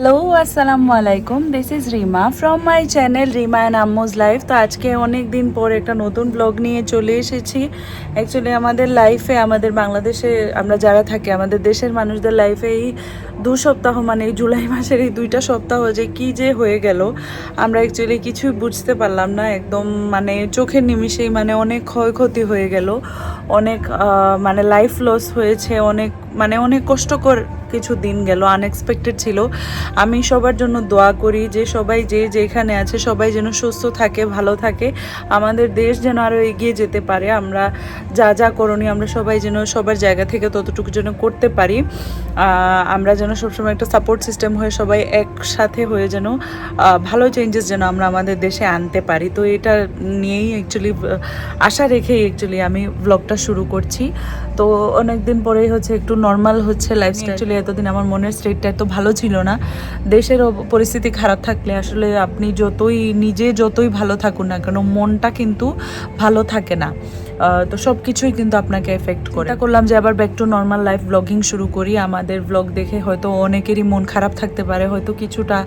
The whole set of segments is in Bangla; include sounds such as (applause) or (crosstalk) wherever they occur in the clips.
হ্যালো আসসালামু আলাইকুম this is Rima from my channel Rima and আম্মুজ life তো আজকে অনেক দিন পর একটা নতুন ব্লগ নিয়ে চলে এসেছি। অ্যাকচুয়ালি আমাদের লাইফে আমাদের বাংলাদেশে আমরা যারা থাকি, আমাদের দেশের মানুষদের লাইফে এই দু সপ্তাহ মানে এই জুলাই মাসের এই দুইটা সপ্তাহ যে কি যে হয়ে গেল, আমরা অ্যাকচুয়ালি কিছুই বুঝতে পারলাম না। একদম মানে চোখের নিমিষেই মানে অনেক ক্ষয়ক্ষতি হয়ে গেল। অনেক মানে লাইফ লস হয়েছে, অনেক মানে অনেক কষ্টকর কিছু দিন গেল আনএক্সপেক্টেড ছিল। আমি সবার জন্য দোয়া করি যে সবাই যে যেখানে আছে, সবাই যেন সুস্থ থাকে, ভালো থাকে। আমাদের দেশ যেন আরও এগিয়ে যেতে পারে। আমরা যা যা করণীয় আমরা সবাই যেন সবার জায়গা থেকে ততটুকু যেন করতে পারি। আমরা যেন সবসময় একটা সাপোর্ট সিস্টেম হয়ে সবাই একসাথে হয়ে যেন ভালো চেঞ্জেস যেন আমরা আমাদের দেশে আনতে পারি। তো এটা নিয়েই অ্যাকচুয়ালি আশা রেখেই অ্যাকচুয়ালি আমি ব্লগটা শুরু করছি। তো অনেক দিন পরেই হচ্ছে একটু নর্মাল হচ্ছে লাইফস্টাইল এতদিন আমার মনের স্টেটটা এত ভালো ছিল না। দেশের পরিস্থিতি খারাপ থাকলে আসলে আপনি যতই, নিজে যতই ভালো থাকুন না কেন, মনটা কিন্তু ভালো থাকে না। তো সব কিছুই কিন্তু আপনাকে এফেক্ট করে। করলাম যে আবার back to normal life blogging শুরু করি। আমাদের ব্লগ দেখে হয়তো অনেকেরই মন খারাপ থাকতে পারে, হয়তো কিছুটা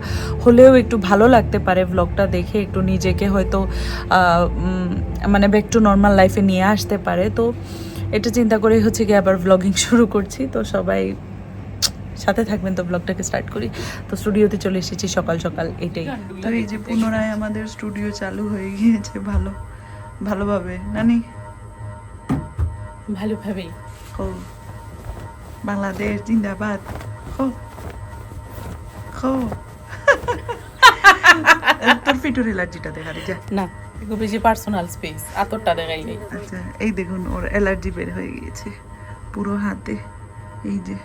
হলেও একটু ভালো লাগতে পারে ব্লগটা দেখে, একটু নিজেকে হয়তো মানে ব্যাক টু নর্মাল লাইফে নিয়ে আসতে পারে। তো এটা চিন্তা করে হচ্ছে কি আবার ব্লগিং (laughs) শুরু করছি। তো সবাই সাথে থাকবেন তো ব্লগটাকে স্টার্ট করি। তো স্টুডিওতে চলে এসেছি সকাল সকাল এটাই। তো এই যে পুনরায় আমাদের স্টুডিও চালু হয়ে গিয়েছে ভালো ভালোভাবে। নানি? ভালোভাবেই। খো বাংলাদেশ জিন্দাবাদ। খো খো (laughs) তোর ফিটুর এলার্জিটা দেখা যা। না এগুলো বেশি পার্সোনাল স্পেস আতরটা দেখাই নেই। আচ্ছা এই দেখুন ওর অ্যালার্জি বের হয়ে গিয়েছে। পুরো হাতে এই যে।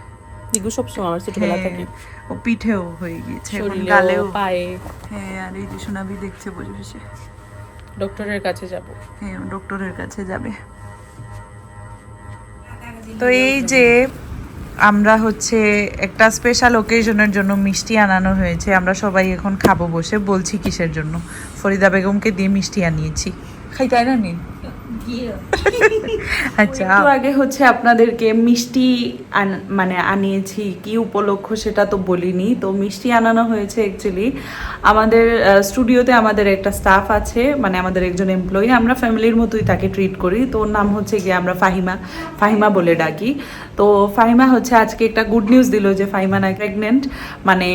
এগুলো সবসময় আমার ছোটবেলা হ্যাঁ, থেকে। ও পিঠেও হয়ে গিয়েছে এখন গালেও। পায়ে। হ্যাঁ আর এই যে সোনাবি দেখছে বসে বসে ডক্টরের কাছে যাব। হ্যাঁ ডক্টরের কাছে যাবে। তো এই যে আমরা হচ্ছে একটা স্পেশাল ওকেশনের জন্য মিষ্টি আনানো হয়েছে আমরা সবাই এখন খাব বসে বলছি কিসের জন্য? ফরিদা বেগমকে দিয়ে মিষ্টি আনিয়েছি। খাইতে না নিন (laughs) আচ্ছা। আগে হচ্ছে আপনাদেরকে মিষ্টি মানে আনিয়েছি কি উপলক্ষ সেটা তো বলিনি। তো মিষ্টি আনানো হয়েছে অ্যাকচুয়ালি আমাদের স্টুডিওতে আমাদের একটা স্টাফ আছে মানে আমাদের একজন এমপ্লয়ি আমরা ফ্যামিলির মতোই তাকে ট্রিট করি। তো ওর নাম হচ্ছে গিয়ে আমরা ফাহিমা ফাহিমা বলে ডাকি। তো ফাহিমা হচ্ছে আজকে একটা গুড নিউজ দিল যে ফাহিমা না প্রেগনেন্ট মানে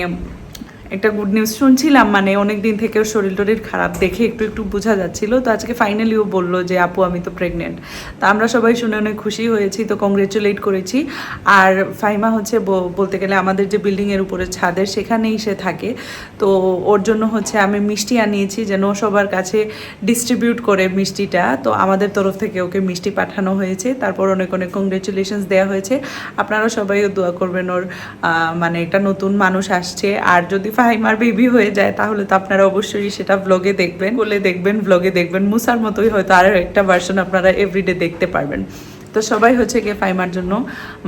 একটা গুড নিউজ শুনছিলাম মানে অনেক দিন থেকে ওর শরীর টরির খারাপ দেখে একটু একটু বোঝা যাচ্ছিল। তো আজকে ফাইনালি ও বলল যে, আপু, আমি তো প্রেগনেন্ট তা আমরা সবাই শুনে অনেক খুশি হয়েছি, তো কংগ্রেচুলেট করেছি। আর ফাইমা হচ্ছে বলতে গেলে আমাদের যে বিল্ডিংয়ের উপরে ছাদের সেখানেই সে থাকে। তো ওর জন্য হচ্ছে আমি মিষ্টি আনিয়েছি যেন সবার কাছে ডিস্ট্রিবিউট করে মিষ্টিটা। তো আমাদের তরফ থেকে ওকে মিষ্টি পাঠানো হয়েছে। তারপর অনেক অনেক কংগ্রেচুলেশনস দেওয়া হয়েছে। আপনারা সবাইও দোয়া করবেন ওর মানে একটা নতুন মানুষ আসছে। আর যদি ফাহিমার বেবি হয়ে যায় তাহলে তো আপনারা অবশ্যই সেটা ব্লগে দেখবেন বলে দেখবেন ব্লগে দেখবেন মুসার মতোই হয়তো আরও একটা ভার্সন আপনারা এভরিডে দেখতে পারবেন। তো সবাই হচ্ছে গিয়ে ফাইমার জন্য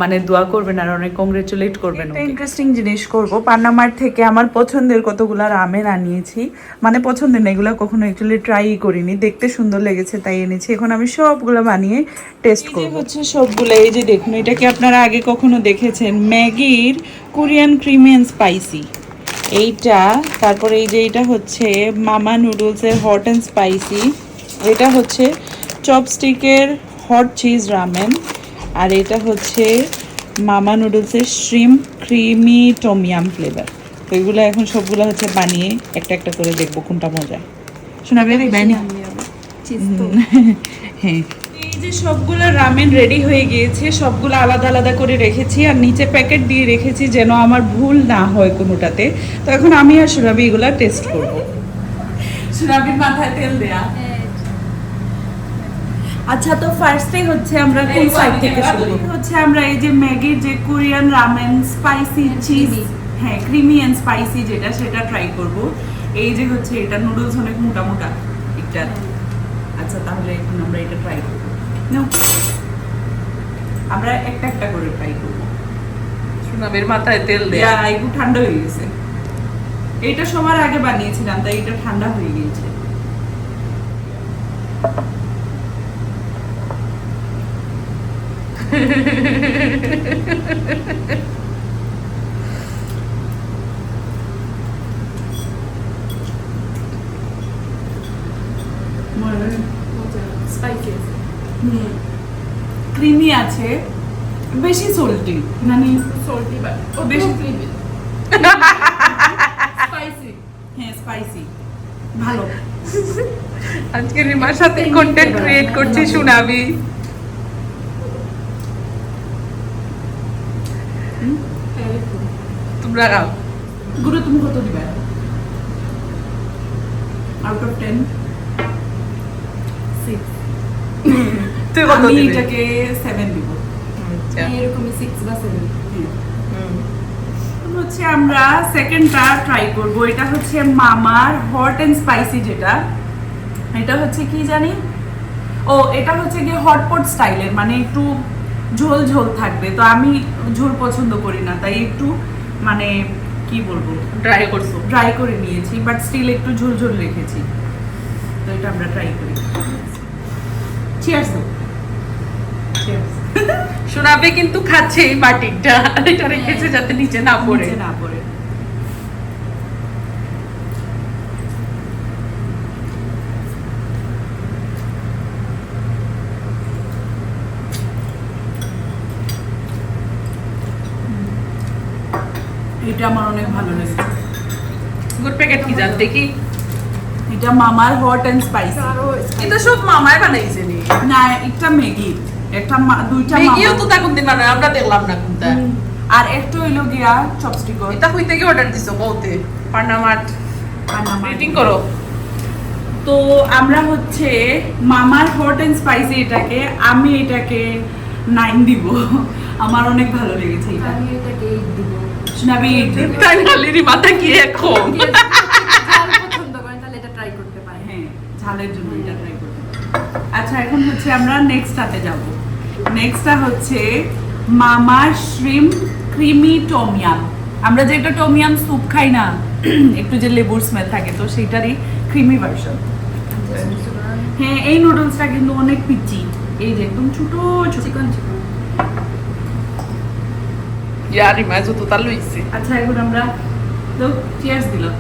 মানে দোয়া করবেন আর অনেক কংগ্রেচুলেট করবেন একটা ইন্টারেস্টিং জিনিস করব। পান্নামার থেকে আমার পছন্দের কতগুলো রামেন আনিয়েছি। মানে পছন্দের না এগুলো কখনো অ্যাকচুয়ালি ট্রাই করিনি। দেখতে সুন্দর লেগেছে তাই এনেছি। এখন আমি সবগুলো বানিয়ে টেস্ট করব। হচ্ছে সবগুলো এই যে দেখুন এটা কি আপনারা আগে কখনো দেখেছেন? ম্যাগির কোরিয়ান ক্রিমি অ্যান্ড স্পাইসি। এইটা তারপরে এই যে এটা হচ্ছে মামা নুডলসের হট অ্যান্ড স্পাইসি এটা হচ্ছে চপস্টিকের হট চিজ রামেন আর এটা হচ্ছে মামা নুডলসের শ্রিম ক্রিমি টমিয়াম ফ্লেভার তো এগুলো এখন সবগুলো হচ্ছে বানিয়ে একটা একটা করে দেখব কোনটা মজা শোনা বেরি বাইনি হ্যাঁ। এই যে সবগুলো রামেন রেডি হয়ে গিয়েছে সবগুলো আলাদা আলাদা করে রেখেছি আর নিচে প্যাকেট দিয়ে রেখেছি যেন আমার ভুল না হয় কোনোটাতে। তো এখন আমি আর সুরাবি এগুলা টেস্ট করব। সুরাবির মাথায় তেল দেয়া। আচ্ছা তো ফার্স্টে হচ্ছে আমরা কোন সাইড থেকে শুরু করব? হচ্ছে আমরা এই যে ম্যাগির যে কোরিয়ান রামেন স্পাইসি চিজ হ্যাঁ ক্রিমি এন্ড স্পাইসি যেটা সেটা ট্রাই করব। এই যে হচ্ছে এটা নুডলস অনেক মোটা মোটা। এটা আচ্ছা তাহলে এখন আমরা এটা ট্রাই করব। নাও। আমরা একটা একটা করে ফ্রাই করব। সুনামের মাথায় তেল দেয়া। একটু ঠান্ডা হয়ে গেছে। এটা সবার আগে বানিয়েছিলাম তাই এটা ঠান্ডা হয়ে গিয়েছে (laughs) ক্রিমি আছে বেশি সল্টি মানে সল্টি বা ও বেশি ক্রিমি স্পাইসি (laughs) হ্যাঁ স্পাইসি ভালো। আজকে রিমার সাথে কন্টেন্ট ক্রিয়েট করছি শুনাবি তোমরা খাও। গুরু তুমি কত দিবে? আউট অফ টেন সিক্স তুই কত আমি এটাকে সেভেন দিব এরকমই সিক্স বা সেভেন হচ্ছে আমরা সেকেন্ডটা ট্রাই করব। এটা হচ্ছে মামার হট এন্ড স্পাইসি যেটা। এটা হচ্ছে কি জানি? ও এটা হচ্ছে গিয়ে হটপট স্টাইলের মানে একটু ঝোল ঝোল থাকবে। তো আমি ঝোল পছন্দ করি না তাই একটু মানে কি বলব? ড্রাই করছ। ড্রাই করে নিয়েছি বাট স্টিল একটু ঝোল ঝোল রেখেছি। তো এটা আমরা ট্রাই করি। চিয়ার্স শোনাবে কিন্তু খাচ্ছে এই বাটিকটা। এটা রেখেছে যাতে নিচে না পড়ে। না পড়ে। এটা আমার অনেক ভালো লেগেছে। গুড প্যাকেট কি জান দেখি। এটা মামার হট এন্ড স্পাইসি। আরও এটা সব মামায় বানাইছে নি। না একটা ম্যাগি। একটা দুইটা মেগিও তো তা কোনদিন বানায় আমরা দেখলাম না কোনটা। আর একটা হইল গিয়া চপস্টিক এটা অর্ডার দিছো বলতে পান্নামার্ট রেটিং করো। তো আমরা হচ্ছে মামার হট এন্ড স্পাইসি এটাকে আমি এটাকে নাইন দিব। আমার অনেক ভালো লেগেছে এটা। আমি এটাকে eight দিব। তাই মাথা কি এখন? ঝাল পছন্দ করেন তাহলে এটা ট্রাই করতে পারেন। হ্যাঁ ঝালের জন্য এটা ট্রাই করতে আচ্ছা এখন হচ্ছে আমরা নেক্সটটাতে যাব। নেক্সটটা হচ্ছে মামার শ্রিম ক্রিমি টমিয়াম আমরা যেটা টমিয়াম স্যুপ খাই না (clears throat) একটু যে লেবুর স্মেল থাকে তো সেটারই ক্রিমি ভার্সন হ্যাঁ এই নুডলসটা কিন্তু অনেক পিচি। এই যে একদম ছোট ছোট। চিকন চিকন ইয়ার রিমা যত তার লইছে। আচ্ছা এখন আমরা তো চিয়ার্স দিলাম।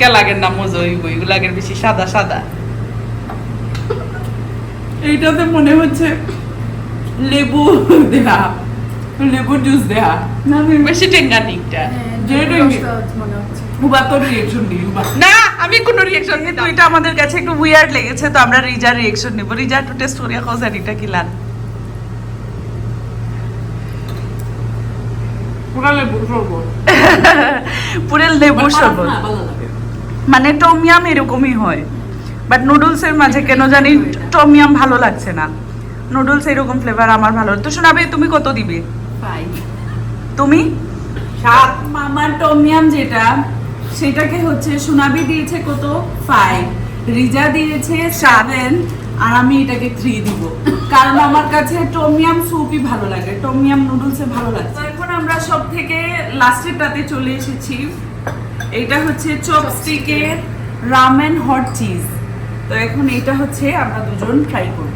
দেখে লাগে না মজা হইব? এগুলো লাগে বেশি সাদা সাদা। এইটাতে মনে হচ্ছে লেবু দেয়া লেবু জুস দেয়া না আমি- বেশি হ্যাঁ, মনে রিয়েকশন দিই হুবা। না আমি কোনো রিয়াকশন তো এটা আমাদের কাছে একটু উইয়ার্ড লেগেছে তো আমরা রিজার রিয়েকশন নিব। রিজা একটু টেস্ট করে খাও জানিটা কি লান পুরা লেবু শরবত। পুরো লেবু শরবত। মানে টমিয়াম এরকমই হয়। বাট নুডলসের মাঝে কেন জানি টমিয়াম ভালো লাগছে না। নুডলস এরকম ফ্লেভার আমার ভালো তো শোনাবে তুমি কত দিবে? তুমি? সাত। মামার টমিয়াম যেটা সেটাকে হচ্ছে সোনাবি দিয়েছে কত? ফাইভ রিজা দিয়েছে সেভেন আর আমি এটাকে থ্রি দিব। কারণ আমার কাছে টমিয়াম স্যুপই ভালো লাগে। টমিয়াম নুডলসে ভালো লাগে এখন আমরা সব থেকে লাস্টেরটাতে চলে এসেছি। এটা হচ্ছে চপস্টিকের রামেন হট চিজ। তো এখন এটা হচ্ছে আমরা দুজন ট্রাই করব।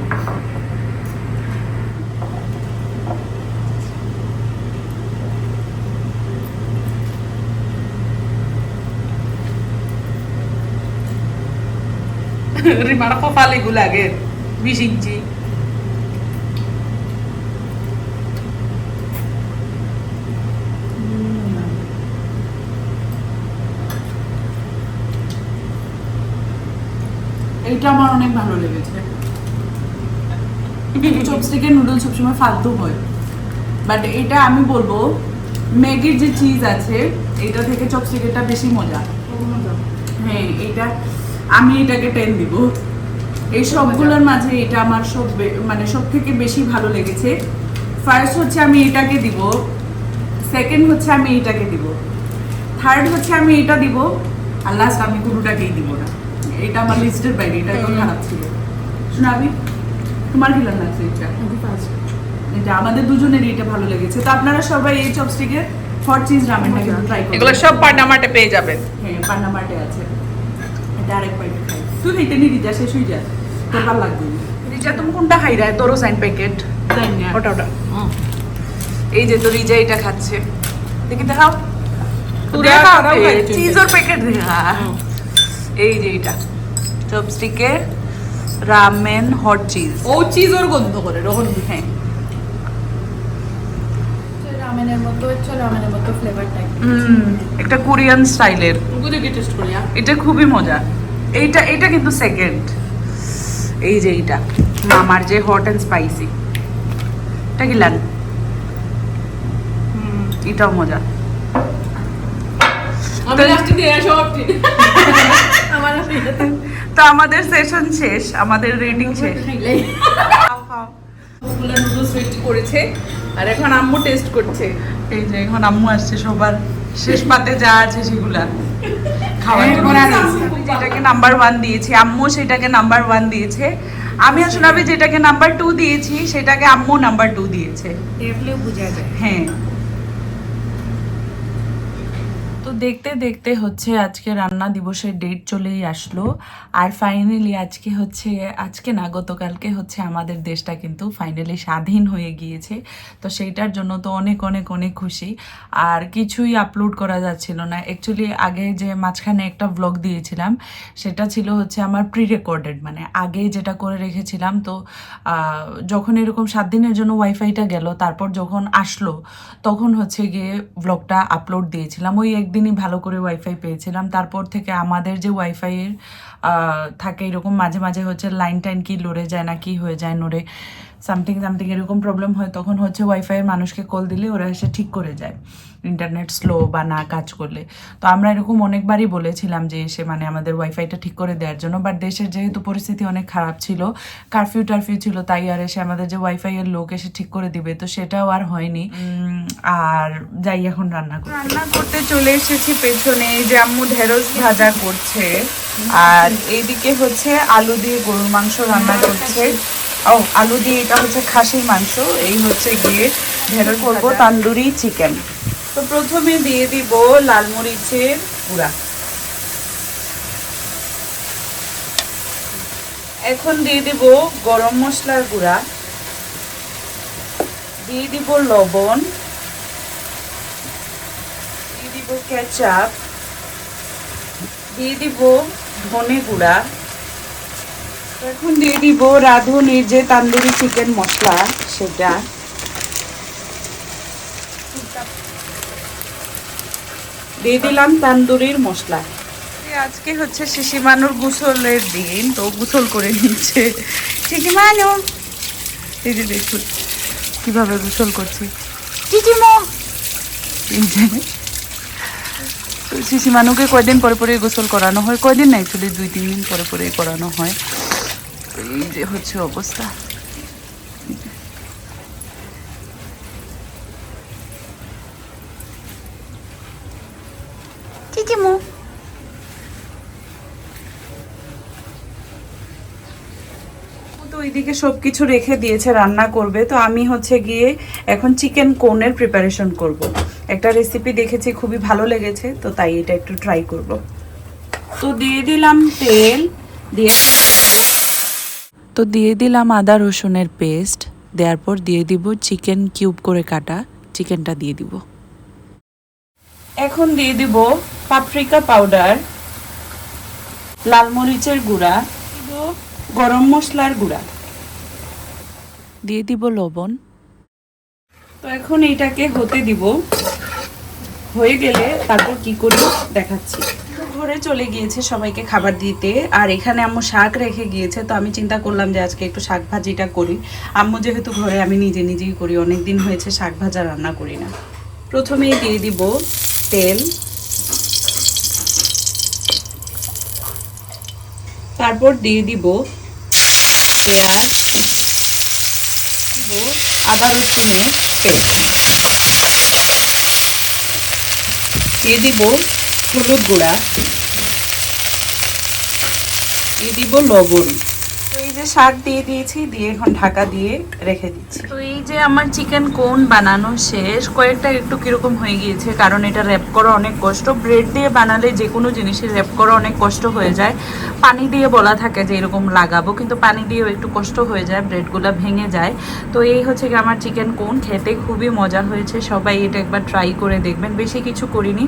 (laughs) রিমার কপালে এগুলো লাগে বিশ ইঞ্চি। এইটা আমার অনেক ভালো লেগেছে। চপস্টিকের নুডল সবসময় ফালতু হয়। বাট এটা আমি বলব ম্যাগির যে চিজ আছে, এটা থেকে চপস্টিকেরটা বেশি মজা। হ্যাঁ এটা আমি এটাকে টেন দিব। এই সবগুলোর মাঝে এটা আমার সব মানে সব থেকে বেশি ভালো লেগেছে। ফার্স্ট হচ্ছে আমি এটাকে দিব। সেকেন্ড হচ্ছে আমি এটাকে দিব। থার্ড হচ্ছে আমি এটা দিব। আর লাস্ট আমি কোনোটাকেই দিব না। এটা আমার লিস্টের বাইরে এটা একদম খারাপ ছিল। শোনাবি তোমার কি লাগছে এটা এটা আমাদের দুজনেরই এটা ভালো লেগেছে। তো আপনারা সবাই এই চপস্টিকের হট চিজ রামেনটা কিন্তু ট্রাই করুন। এগুলো সব পান্নামার্টে পেয়ে যাবেন। হ্যাঁ পান্নামাটে আছে। এটা আরেক বাইট খাই। তুই খাইতে নি যা শেষ হয়ে যা তোর ভালো লাগবে। রিজা তুমি কোনটা খাই রা? তোরও সাইন প্যাকেট ওটা ওটা। এই যে তো রিজা এটা খাচ্ছে। দেখি দেখাও। পুরা দেখাও খারাপ হয়ে প্যাকেট দেখা এই যে এটা। চপস্টিকে রামেন হট চিজ ও চিজ ওর গন্ধ করে রহন। হ্যাঁ। রামেনের মতো হচ্ছে রামেনের মতো ফ্লেভার টাইপ হুম একটা কোরিয়ান স্টাইলের। ওগুলো কি টেস্ট করি? এটা খুবই মজা। এইটা এটা কিন্তু সেকেন্ড এই যে এইটা মামার যে হট অ্যান্ড স্পাইসি এটা কি লান এটাও মজা। আমি লাস্টে দিয়ে সব ঠিক (laughs) আমার তো আমাদের সেশন শেষ আমাদের শেষ। ওগুলো নুডলস রেডি করেছে আর এখন আম্মু টেস্ট করছে। এই যে এখন আম্মু আসছে সবার শেষ পাতে যা আছে সেগুলা। খাওয়ার হ্যাঁ, যেটাকে নাম্বার ওয়ান দিয়েছি আম্মু সেটাকে নাম্বার ওয়ান দিয়েছে। আমি আসলে আমি যেটাকে নাম্বার টু দিয়েছি সেটাকে আম্মু নাম্বার টু দিয়েছে। হ্যাঁ তো দেখতে দেখতে হচ্ছে আজকে রান্না দিবসের ডেট চলেই আসলো। আর ফাইনালি আজকে হচ্ছে, আজকে না, গতকালকে হচ্ছে আমাদের দেশটা কিন্তু ফাইনালি স্বাধীন হয়ে গিয়েছে। তো সেইটার জন্য তো অনেক অনেক অনেক খুশি। আর কিছুই আপলোড করা যাচ্ছিল না। অ্যাকচুয়ালি আগে যে মাঝখানে একটা ব্লগ দিয়েছিলাম, সেটা ছিল হচ্ছে আমার প্রি রেকর্ডেড মানে আগে যেটা করে রেখেছিলাম। তো যখন এরকম সাত দিনের জন্য ওয়াইফাইটা গেল, তারপর যখন আসলো, তখন হচ্ছে গিয়ে ব্লগটা আপলোড দিয়েছিলাম। ওই একদিনই ভালো করে ওয়াইফাই পেয়েছিলাম। তারপর থেকে আমাদের যে ওয়াইফাইয়ের থাকে এরকম মাঝে মাঝে হচ্ছে লাইন টাইন কি লড়ে যায় না কি হয়ে যায় নড়ে সামথিং সামথিং এরকম প্রবলেম হয়, তখন হচ্ছে ওয়াইফাইয়ের মানুষকে কল দিলে ওরা এসে ঠিক করে যায়। ইন্টারনেট স্লো বা না কাজ করলে। তো আমরা এরকম অনেকবারই বলেছিলাম যে এসে মানে আমাদের ওয়াইফাইটা ঠিক করে দেওয়ার জন্য বাট দেশের যেহেতু পরিস্থিতি অনেক খারাপ ছিল কারফিউ টারফিউ ছিল তাই আর এসে আমাদের যে ওয়াইফাই এর লোক এসে ঠিক করে দিবে তো সেটাও আর হয়নি। আর যাই এখন রান্না করতে রান্না করতে চলে এসেছি পেছনে এই যে আম্মু ঢেঁড়স ভাজা করছে আর এইদিকে হচ্ছে আলু দিয়ে গরুর মাংস রান্না করছে। ও আলু দিয়ে এটা হচ্ছে খাসির মাংস এই হচ্ছে গিয়ে ঢেঁড়স করব তান্দুরি চিকেন তো প্রথমে দিয়ে দিব লাল মরিচের গুঁড়া। এখন দিয়ে দিব গরম মশলার গুঁড়া। দিয়ে দিব লবণ। দিয়ে দিব কেচাপ। দিয়ে দিব ধনে গুঁড়া। এখন দিয়ে দিব রাঁধুনির যে তান্দুরি চিকেন মশলা, সেটা। দিয়ে দিলাম তান্দুরির মশলা। আজকে হচ্ছে শিশিমানুর গোসলের দিন তো গোসল করে নিচ্ছে। শিশিমানু এই যে দেখুন কীভাবে গোসল করছি। চিচিমো যে তো শিশিমানুকে কয়দিন পরে পরে গোসল করানো হয়? কয়দিন না অ্যাকচুয়ালি দুই তিন দিন পরে পরে করানো হয়। এই যে হচ্ছে অবস্থা চিচিমো তো সব কিছু রেখে দিয়েছে, রান্না করবে তো আমি হচ্ছে গিয়ে এখন চিকেন কোনের প্রিপারেশন করব। একটা রেসিপি দেখেছি, খুবই ভালো লেগেছে, তো তাই এটা একটু ট্রাই করব। তো দিয়ে দিলাম তেল, দিয়ে তো দিয়ে দিলাম আদা রসুনের পেস্ট দেওয়ার পর দিয়ে দিব চিকেন কিউব করে কাটা চিকেনটা দিয়ে দিব এখন দিয়ে দিব পাপরিকা পাউডার লাল মরিচের গুঁড়া, গরম মশলার গুঁড়া দিয়ে দিব লবণ। তো এখন এইটাকে হতে দিব। হয়ে গেলে তারপর কি করি দেখাচ্ছি। ঘরে চলে গিয়েছে সবাইকে খাবার দিতে, আর এখানে আম্মু শাক রেখে গিয়েছে, তো আমি চিন্তা করলাম যে আজকে একটু শাক ভাজিটা করি। আম্মু যেহেতু ঘরে, আমি নিজে নিজেই করি অনেক দিন হয়েছে শাক ভাজা রান্না করি না। প্রথমেই দিয়ে দিব তেল। তারপর দিয়ে দিব পেঁয়াজ। আদা রসুনের পেস্ট দিয়ে দিব হলুদ গুঁড়া। দিয়ে দিব লবণ। এই যে শাক দিয়ে দিয়েছি, দিয়ে এখন ঢাকা দিয়ে রেখে দিচ্ছি। তো এই যে আমার চিকেন কোন বানানো শেষ, কয়েকটা একটু কীরকম হয়ে গিয়েছে, কারণ এটা র্যাপ করা অনেক কষ্ট। ব্রেড দিয়ে বানালে যে কোনো জিনিসের র্যাপ করা অনেক কষ্ট হয়ে যায়। পানি দিয়ে বলা থাকে যে এরকম লাগাবো, কিন্তু পানি দিয়েও একটু কষ্ট হয়ে যায়, ব্রেডগুলো ভেঙে যায়। তো এই হচ্ছে কি আমার চিকেন কোন, খেতে খুবই মজা হয়েছে, সবাই এটা একবার ট্রাই করে দেখবেন। বেশি কিছু করিনি।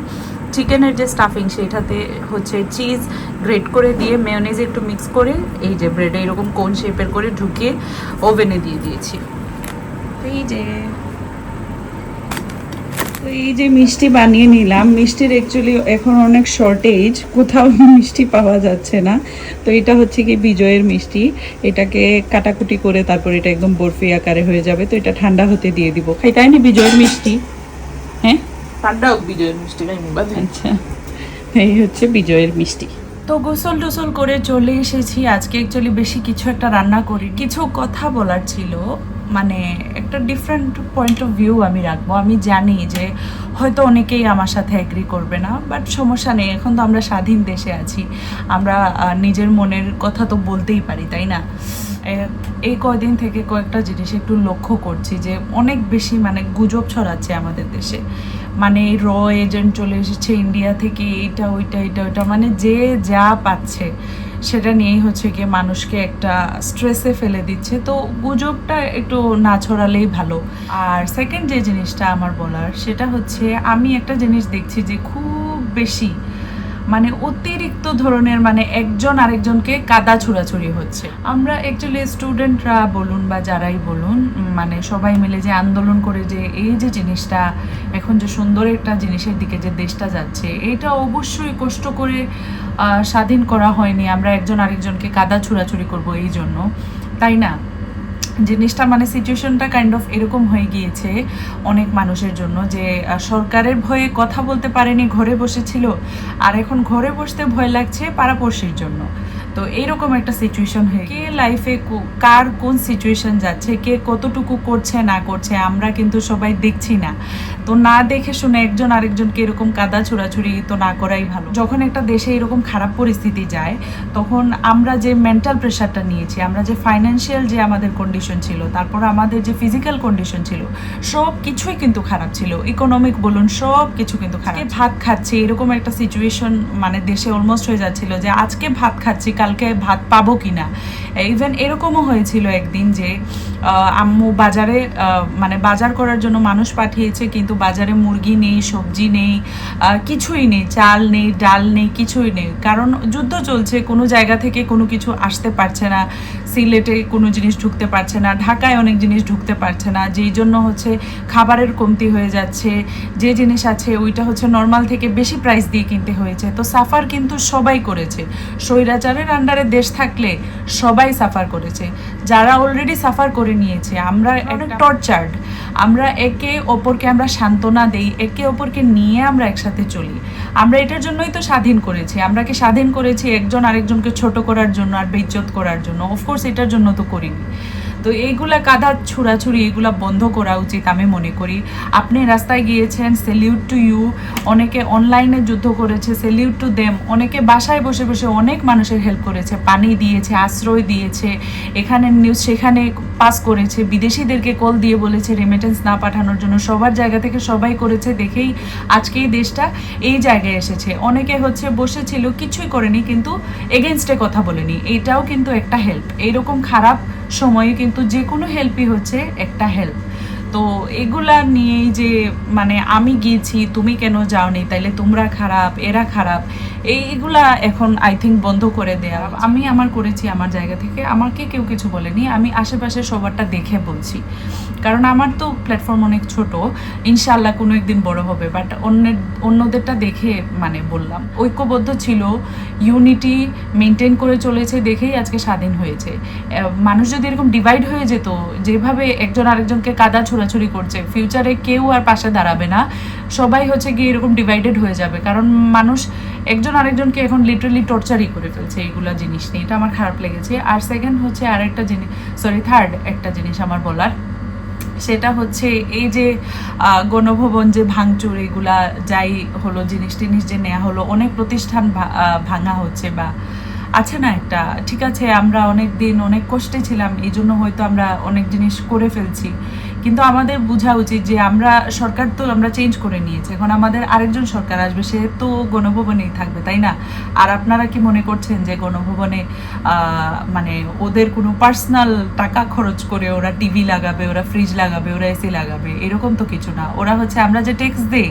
চিকেনের যে স্টাফিং সেটাতে হচ্ছে চিজ গ্রেট করে দিয়ে মেয়োনিজ একটু মিক্স করে এই যে ব্রেডে এরকম কোন শেপের করে ঢুকিয়ে ওভেনে দিয়ে দিয়েছি। এই যে, তো এই যে মিষ্টি বানিয়ে নিলাম, মিষ্টির অ্যাকচুয়ালি এখন অনেক শর্টেজ কোথাও মিষ্টি পাওয়া যাচ্ছে না। তো এটা হচ্ছে কি বিজয়ের মিষ্টি, এটাকে কাটাকুটি করে তারপর এটা একদম বরফি আকারে হয়ে যাবে, তো এটা ঠান্ডা হতে দিয়ে দিব। খাই, তাই না বিজয়ের মিষ্টি? হ্যাঁ? ঠান্ডা হোক বিজয়ের মিষ্টি খাইনি আচ্ছা। এই হচ্ছে বিজয়ের মিষ্টি। তো গোসল টোসল করে চলে এসেছি। আজকে অ্যাকচুয়ালি বেশি কিছু একটা রান্না করি। কিছু কথা বলার ছিল। মানে একটা ডিফারেন্ট পয়েন্ট অফ ভিউ আমি রাখব। আমি জানি যে হয়তো অনেকেই আমার সাথে এগ্রি করবে না বাট সমস্যা নেই। এখন তো আমরা স্বাধীন দেশে আছি। আমরা নিজের মনের কথা তো বলতেই পারি তাই না? এই কয়দিন থেকে কয়েকটা জিনিস একটু লক্ষ্য করছি যে অনেক বেশি মানে গুজব ছড়াচ্ছে আমাদের দেশে। মানে র এজেন্ট চলে এসেছে ইন্ডিয়া থেকে, এইটা, ওইটা এটা ওইটা মানে যে যা পাচ্ছে, সেটা নিয়েই হচ্ছে গিয়ে মানুষকে একটা স্ট্রেসে ফেলে দিচ্ছে। তো গুজবটা একটু না ছড়ালেই ভালো। আর সেকেন্ড যে জিনিসটা আমার বলার, সেটা হচ্ছে আমি একটা জিনিস দেখছি যে খুব বেশি মানে অতিরিক্ত ধরনের মানে একজন আরেকজনকে কাদা ছুড়াছুড়ি হচ্ছে। আমরা অ্যাকচুয়ালি স্টুডেন্টরা বলুন বা যারাই বলুন মানে সবাই মিলে যে আন্দোলন করে যে এই যে জিনিসটা, এখন যে সুন্দর একটা জিনিসের দিকে যে দেশটা যাচ্ছে, এটা অবশ্যই কষ্ট করে স্বাধীন করা হয়নি। আমরা একজন আরেকজনকে কাদা ছুড়াছুড়ি করব এই জন্য। তাই না? জিনিসটা মানে সিচুয়েশনটা কাইন্ড অফ এরকম হয়ে গিয়েছে অনেক মানুষের জন্য যে সরকারের ভয়ে কথা বলতে পারেনি, ঘরে বসেছিল। আর এখন ঘরে বসতে ভয় লাগছে পাড়াপড়শির জন্য। তো এইরকম একটা সিচুয়েশন হয়ে কে লাইফে কার কোন সিচুয়েশন যাচ্ছে কে কতটুকু করছে না করছে আমরা কিন্তু সবাই দেখছি না। তো না দেখে শুনে একজন আরেকজনকে এরকম কাদা ছোড়াছুড়ি তো না করাই ভালো। যখন একটা দেশে এরকম খারাপ পরিস্থিতি যায় তখন আমরা যে মেন্টাল প্রেশারটা নিয়েছি আমরা যে ফাইন্যান্সিয়াল যে আমাদের কন্ডিশন ছিল তারপর আমাদের যে ফিজিক্যাল কন্ডিশন ছিল সব কিছুই কিন্তু খারাপ ছিল। ইকোনমিক বলুন সব কিছু কিন্তু খারাপ ভাত খাচ্ছে এরকম একটা সিচুয়েশন মানে দেশে অলমোস্ট হয়ে যাচ্ছিল যে আজকে ভাত খাচ্ছি কালকে ভাত পাবো কিনা। ইভেন এরকমও হয়েছিল একদিন যে আম্মু বাজারে মানে বাজার করার জন্য মানুষ পাঠিয়েছে, কিন্তু বাজারে মুরগি নেই, সবজি নেই কিছুই নেই, চাল নেই, ডাল নেই, কিছুই নেই। কারণ যুদ্ধ চলছে, কোনো জায়গা থেকে কোনো কিছু আসতে পারছে না, সিলেটে কোনো জিনিস ঢুকতে পারছে না, ঢাকায় অনেক জিনিস ঢুকতে পারছে না, যেই জন্য হচ্ছে খাবারের কমতি হয়ে যাচ্ছে, যে জিনিস আছে ওইটা হচ্ছে নর্মাল থেকে বেশি প্রাইস দিয়ে কিনতে হয়েছে। তো সাফার কিন্তু সবাই করেছে। স্বৈরাচারের আন্ডারে দেশ থাকলে সবাই সাফার করেছে। যারা অলরেডি সাফার করে নিয়েছে আমরা অনেক টর্চার্ড আমরা একে অপরকে আমরা সান্ত্বনা দেই একে অপরকে নিয়ে আমরা একসাথে চলি। আমরা এটার জন্যই তো স্বাধীন করেছি। আমরা কি স্বাধীন করেছি একজন আরেকজনকে ছোট করার জন্য আর বেজ্জত করার জন্য? অফকোর্স এটার জন্য তো করিনি। তো এইগুলা কাদা ছুড়াছুড়ি এগুলা বন্ধ করা উচিত আমি মনে করি। আপনি রাস্তায় গিয়েছেন সেলিউট টু ইউ অনেকে অনলাইনে যুদ্ধ করেছে সেলিউট টু দেম অনেকে বাসায় বসে বসে অনেক মানুষের হেল্প করেছে, পানি দিয়েছে, আশ্রয় দিয়েছে এখানে নিউজ সেখানে পাস করেছে, বিদেশিদেরকে কল দিয়ে বলেছে রেমিটেন্স না পাঠানোর জন্য। সবার জায়গা থেকে সবাই করেছে, দেখেই আজকে এই দেশটা এই জায়গায় এসেছে। অনেকে হচ্ছে বসেছিল, কিছুই করেনি, কিন্তু এগেনস্টে কথা বলেনি। এটাও কিন্তু একটা হেল্প এইরকম খারাপ সময়ে কিন্তু যে কোনো হেল্পই হচ্ছে একটা হেল্প তো এগুলা নিয়েই যে মানে আমি গিয়েছি, তুমি কেন যাওনি, তাইলে তোমরা খারাপ, এরা খারাপ এইগুলা এখন আই থিঙ্ক বন্ধ করে দেয়া। আমি আমার করেছি আমার জায়গা থেকে। আমাকে কেউ কিছু বলেনি। আমি আশেপাশে সবারটা দেখে বলছি। কারণ আমার তো প্ল্যাটফর্ম অনেক ছোট ইনশাল্লাহ কোনো একদিন বড় হবে বাট অন্যের, অন্যদেরটা দেখে মানে বললাম। ঐক্যবদ্ধ ছিল ইউনিটি মেনটেন করে চলেছে দেখেই আজকে স্বাধীন হয়েছে। মানুষ যদি এরকম ডিভাইড হয়ে যেত, যেভাবে একজন আরেকজনকে কাদা ছোড়াছুড়ি করছে ফিউচারে কেউ আর পাশে দাঁড়াবে না, সবাই হচ্ছে গিয়ে এরকম ডিভাইডেড হয়ে যাবে। কারণ মানুষ একজন আরেকজনকে এখন লিটারালি টর্চারই করে ফেলছে এইগুলা জিনিস নিয়ে। এটা আমার খারাপ লেগেছে। আর সেকেন্ড হচ্ছে আরেকটা জিনিস সরি থার্ড একটা জিনিস আমার বলার। সেটা হচ্ছে এই যে গণভবন যে ভাঙচুর, এগুলা যাই হলো, জিনিস টিনিস যে নেওয়া হলো, অনেক প্রতিষ্ঠান ভাঙা হচ্ছে বা আছে না একটা? ঠিক আছে, আমরা অনেক দিন অনেক কষ্টে ছিলাম এই জন্য হয়তো আমরা অনেক জিনিস করে ফেলছি। কিন্তু আমাদের বোঝা উচিত যে আমরা, সরকার তো আমরা চেঞ্জ করে নিয়েছি। এখন আমাদের আরেকজন সরকার আসবে, সে তো গণভবনেই থাকবে, তাই না? আর আপনারা কি মনে করছেন যে গণভবনে মানে ওদের কোনো পার্সোনাল টাকা খরচ করে ওরা টিভি লাগাবে, ওরা ফ্রিজ লাগাবে, ওরা এসি লাগাবে? এরকম তো কিছু না। ওরা হচ্ছে, আমরা যে ট্যাক্স দেই,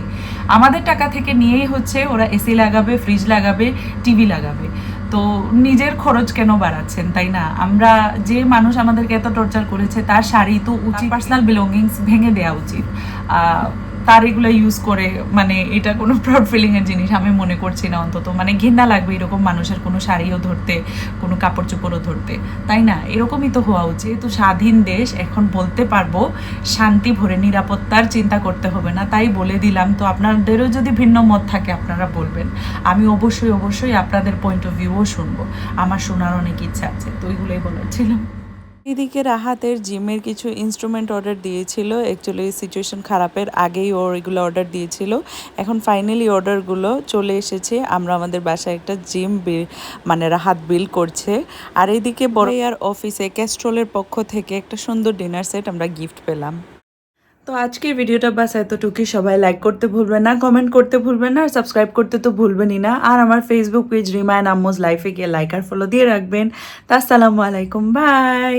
আমাদের টাকা থেকে নিয়েই হচ্ছে ওরা এসি লাগাবে ফ্রিজ লাগাবে টিভি লাগাবে। তো নিজের খরচ কেন বাড়াচ্ছেন তাই না? আমরা যে মানুষ আমাদেরকে এত টর্চার করেছে তার শাড়ি তো উচিত পার্সোনাল বিলঙ্গিংস ভেঙে দেওয়া উচিত। আহ, তার এগুলো ইউজ করে মানে এটা কোনো প্রাউড ফিলিং এর জিনিস আমি মনে করছি না অন্তত। মানে ঘৃণা লাগবে এরকম মানুষের কোনো শাড়িও ধরতে, কোনো কাপড় চোপড়ও ধরতে। তাই না? এরকমই তো হওয়া উচিত। তো স্বাধীন দেশ, এখন বলতে পারব, শান্তি ভরে নিরাপত্তার চিন্তা করতে হবে না। তাই বলে দিলাম। তো আপনাদেরও যদি ভিন্ন মত থাকে, আপনারা বলবেন। আমি অবশ্যই অবশ্যই আপনাদের পয়েন্ট অফ ভিউও শুনব। আমার শোনার অনেক ইচ্ছা আছে। তো ওইগুলোই বলার ছিল। এদিকে রাহাতের জিমের কিছু ইনস্ট্রুমেন্ট অর্ডার দিয়েছিল। অ্যাকচুয়ালি সিচুয়েশন খারাপের আগেই ও এগুলো অর্ডার দিয়েছিল। এখন ফাইনালি অর্ডারগুলো চলে এসেছে। আমরা আমাদের বাসায় একটা জিম মানে রাহাত বিল করছে। আর এদিকে বড় অফিসে ক্যাস্ট্রোলের পক্ষ থেকে একটা সুন্দর ডিনার সেট আমরা গিফট পেলাম। তো আজকে ভিডিওটা বাস এতটুকুই। সবাই লাইক করতে ভুলবেন না কমেন্ট করতে ভুলবেন না, আর সাবস্ক্রাইব করতে তো ভুলবেনই না। আর আমার ফেসবুক পেজ রিমায়ন আম্মোজ লাইফে গিয়ে লাইক আর ফলো দিয়ে রাখবেন। তা আসসালামু আলাইকুম বাই